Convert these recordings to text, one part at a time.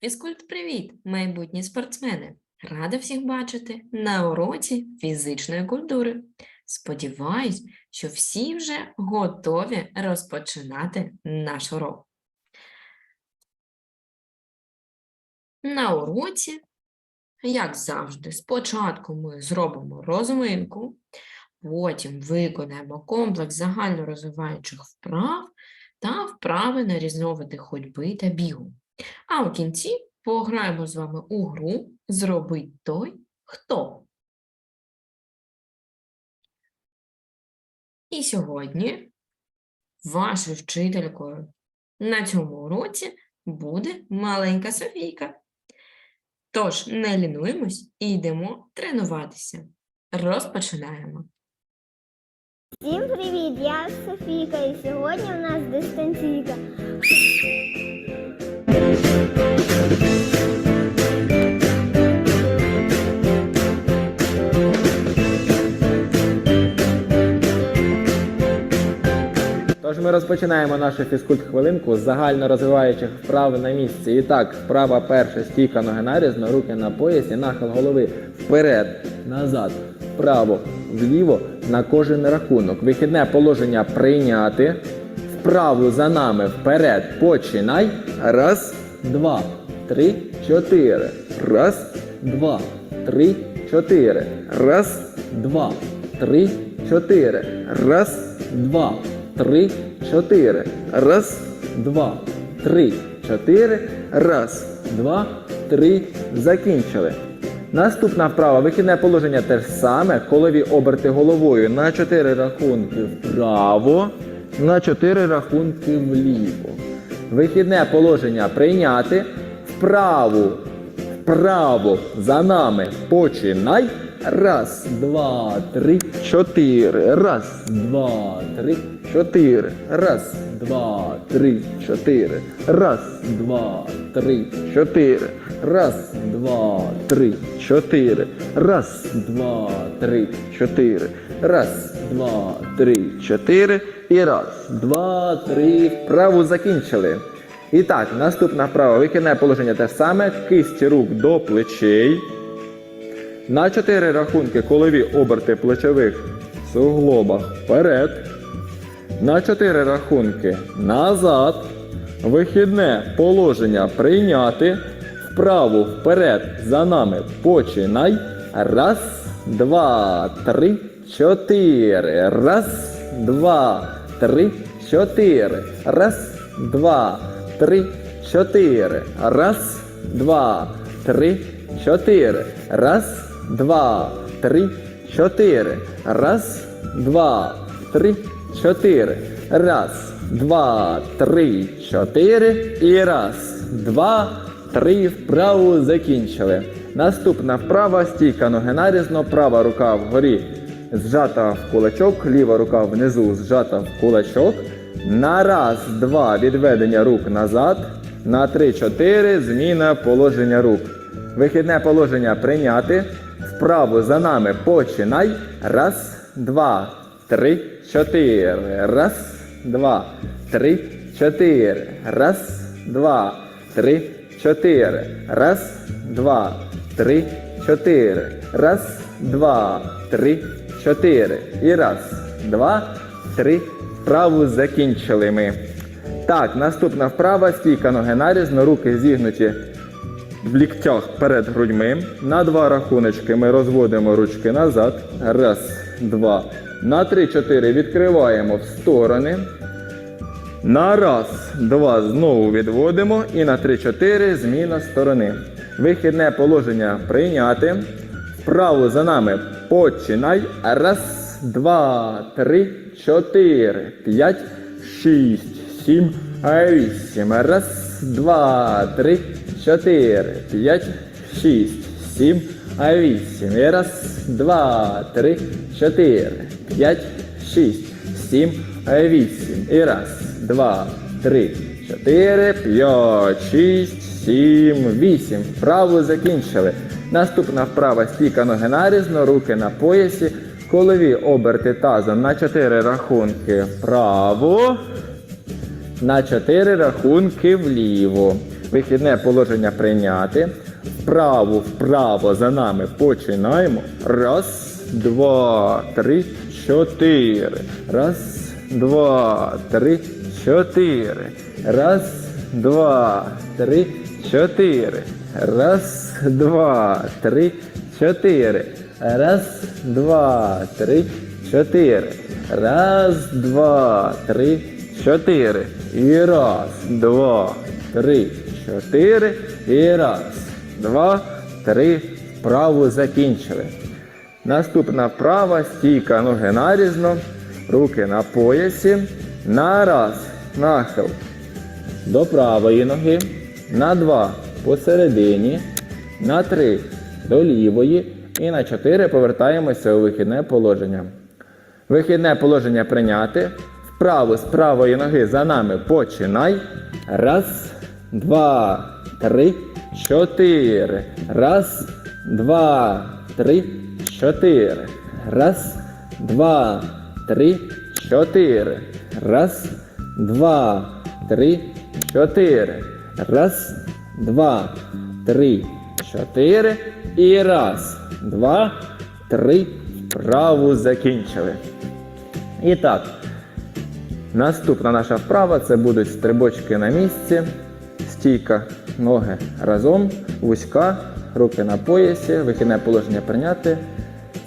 Фізкульт, привіт, майбутні спортсмени! Рада всіх бачити на уроці фізичної культури. Сподіваюсь, що всі вже готові розпочинати наш урок. На уроці, як завжди, спочатку ми зробимо розминку, потім виконаємо комплекс загальнорозвиваючих вправ та вправи на різновиди ходьби та бігу. А в кінці пограємо з вами у гру Зробить той, хто. І сьогодні вашою вчителькою на цьому уроці буде маленька Софійка. Тож не лінуємось і йдемо тренуватися. Розпочинаємо. Всім привіт! Я Софійка і сьогодні у нас дистанційка. Тож ми розпочинаємо нашу фізкульт-хвилинку з загально розвиваючих вправ на місці. І так, вправа перша стійка ноги нарізно, руки на поясі, нахил голови вперед, назад, вправо, вліво на кожен рахунок. Вихідне положення прийняти. Вправу за нами вперед. Починай. Раз, два, три, чотири. Раз, два, три, чотири. Раз, два, три, чотири. Раз, два, три, чотири. Раз, два, три, чотири. Раз, два, три. Закінчили. Наступна вправа. Вихідне положення те ж саме. Колові оберти головою на 4 рахунки вправо, на 4 рахунки вліво. Вихідне положення прийняти. Вправу, вправо за нами. Починай. Раз, два, три, чотири. Раз, два, три, чотири. Раз, два, три, чотири. Раз, два, три, чотири. Раз, два, три, чотири. Раз, два, три, чотири. Раз, два, три, чотири. І раз, два, три. Вправу закінчили. І так, наступна вправа. Викидне положення те саме. Кисті рук до плечей. На 4 рахунки колові оберти плечових суглобах вперед. На 4 рахунки назад. Вихідне положення прийняти. Вправу вперед за нами починай. Раз, два, три, чотири. Раз, два, три, чотири. Раз, два, три, чотири. Раз, два, три, чотири. Раз, два, три, чотири. Раз, два, три, чотири. Раз, два, три, чотири. І раз, два, три. Вправу закінчили. Наступна вправа стійка ноги нарізно, права рука вгорі зжата в кулачок, ліва рука внизу зжата в кулачок. На раз, два відведення рук назад. На три, чотири зміна положення рук. Вихідне положення прийняти. Вправо за нами починай. Раз, два, три, чотири. Раз, два, три, чотири. Раз, два, три, чотири. Раз, два, три, чотири. Раз, два, три, чотири. І раз, два, три. Вправу закінчили ми. Так, наступна вправа. Стійка ноги нарізно, руки зігнуті в ліктях перед грудьми. На два рахуночки ми розводимо ручки назад. Раз, два. На три, чотири відкриваємо в сторони. На раз, два знову відводимо. І на три, чотири зміна сторони. Вихідне положення прийняти. Вправо за нами починай. Раз, два, три, чотири, п'ять, шість, сім, вісім. Раз, два, три, чотири, п'ять, шість, сім, вісім. І раз, два, три, чотири, п'ять, шість, сім, вісім. І раз, два, три, чотири, п'ять, шість, сім, вісім. Вправу закінчили. Наступна вправа стійка ноги нарізно, руки на поясі, колові оберти тазом на 4 рахунки вправо, на 4 рахунки вліво. Вихідне положення прийняти. Вправо, вправо за нами починаємо. Раз, два, три, чотири. Раз, два, три, чотири. Раз, два, три, чотири. Раз, два, три, чотири. Раз, два, три, чотири. Раз, два, три, чотири. І раз, два, три, чотири. І раз, два, три. Вправу закінчили. Наступна вправа, стійка ноги нарізно, руки на поясі. На раз, нахил до правої ноги, на два посередині, на три до лівої і на чотири повертаємося у вихідне положення. Вихідне положення прийняти. Вправо з правої ноги за нами починай. Раз, два, три, чотири. Раз, два, три, чотири. Раз, два, три, чотири. Раз, два, три, чотири. Раз, два, три, чотири. І раз, два, три. Вправу закінчили. І так, наступна наша вправа це будуть стрибочки на місці, стійка, ноги разом, вузька, руки на поясі, вихідне положення прийняти.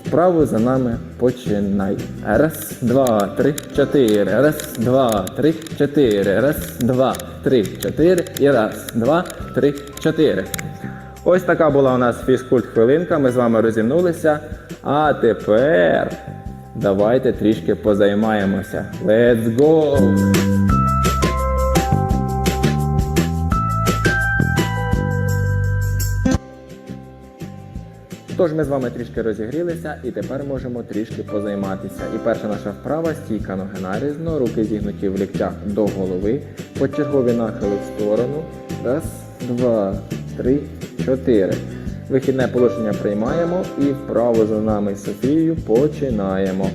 Вправу за нами починай. Раз, два, три, чотири. Раз, два, три, чотири. Раз, два, три, чотири. І раз, два, три, чотири. Ось така була у нас фізкульт хвилинка. Ми з вами розімнулися. А тепер давайте трішки позаймаємося. Let's go! Тож ми з вами трішки розігрілися і тепер можемо трішки позайматися. І перша наша вправа стійка ноги нарізно, руки зігнуті в ліктях до голови, почергові нахили в сторону. Раз, два, три, чотири. Вихідне положення приймаємо і вправо за нами Софією починаємо.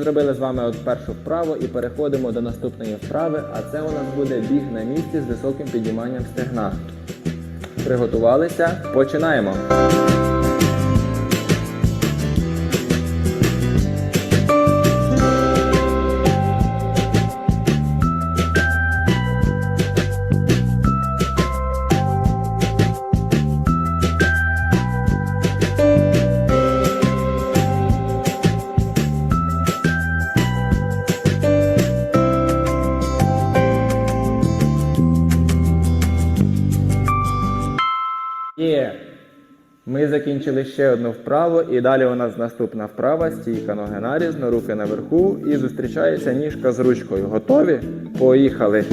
Зробили з вами от першу вправу і переходимо до наступної вправи, а це у нас буде біг на місці з високим підійманням стегна. Приготувалися, починаємо. Ми закінчили ще одну вправу, і далі у нас наступна вправа. Стійка ноги нарізно, руки наверху і зустрічається ніжка з ручкою. Готові? Поїхали.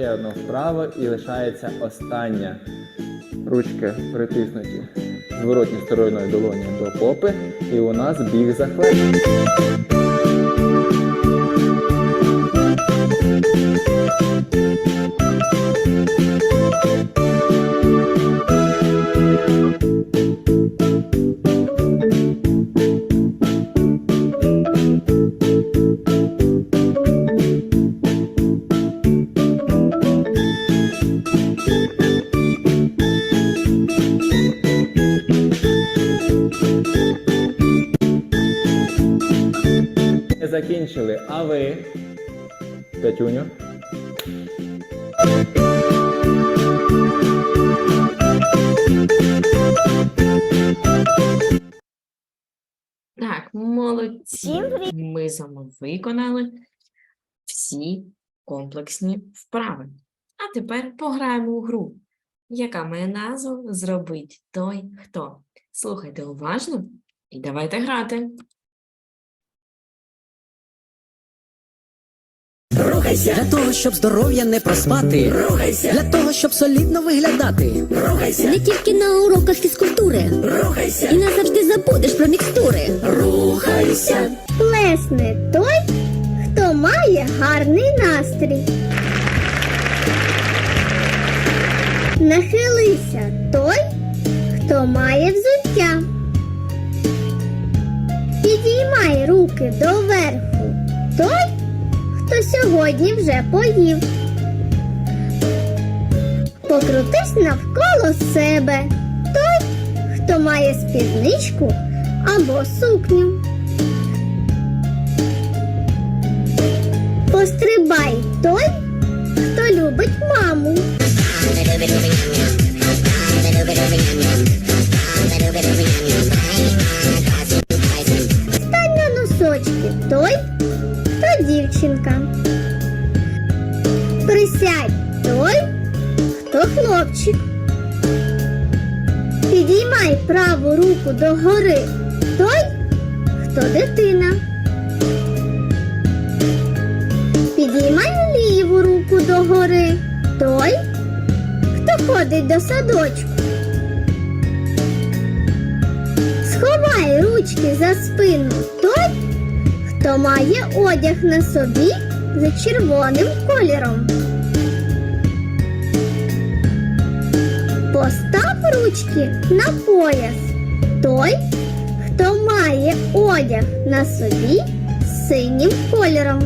Ще одну вправу і лишається остання. Ручки притиснуті зворотньою стороною долоні до попи, і у нас біг захват. Ми закінчили. А ви, Петюню? Так, молодці. Ми з вами виконали всі комплексні вправи. А тепер пограємо у гру, яка має назву Зробить той хто. Слухайте уважно і давайте грати. Рухайся для того, щоб здоров'я не проспати. Рухайся для того, щоб солідно виглядати. Рухайся, Не тільки на уроках фізкультури. рухайся, І назавжди забудеш про мікстури. рухайся. Плесне той, хто має гарний настрій. Поїв. Покрутись навколо себе той, хто має спідничку або сукню. Пострибай той, хто любить маму. Стань на носочки той, хто дівчинка. Присядь той, хто хлопчик. Підіймай праву руку догори той, хто дитина. Підіймай ліву руку догори той, хто ходить до садочку. Сховай ручки за спину той, хто має одяг на собі за червоним кольором. Постав ручки на пояс той, хто має одяг на собі з синім кольором.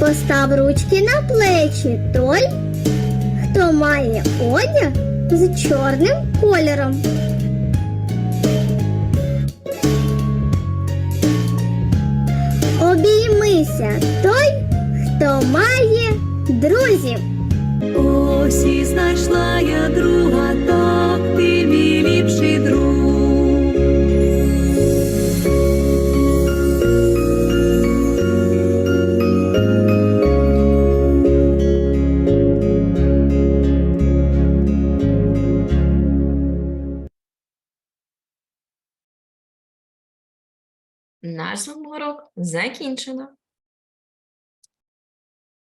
Постав ручки на плечі той, хто має одяг з чорним кольором. Обіймися той, хто має друзів. Ось і знайшла я друга, так ти мій ліпший друг. Наш урок закінчено.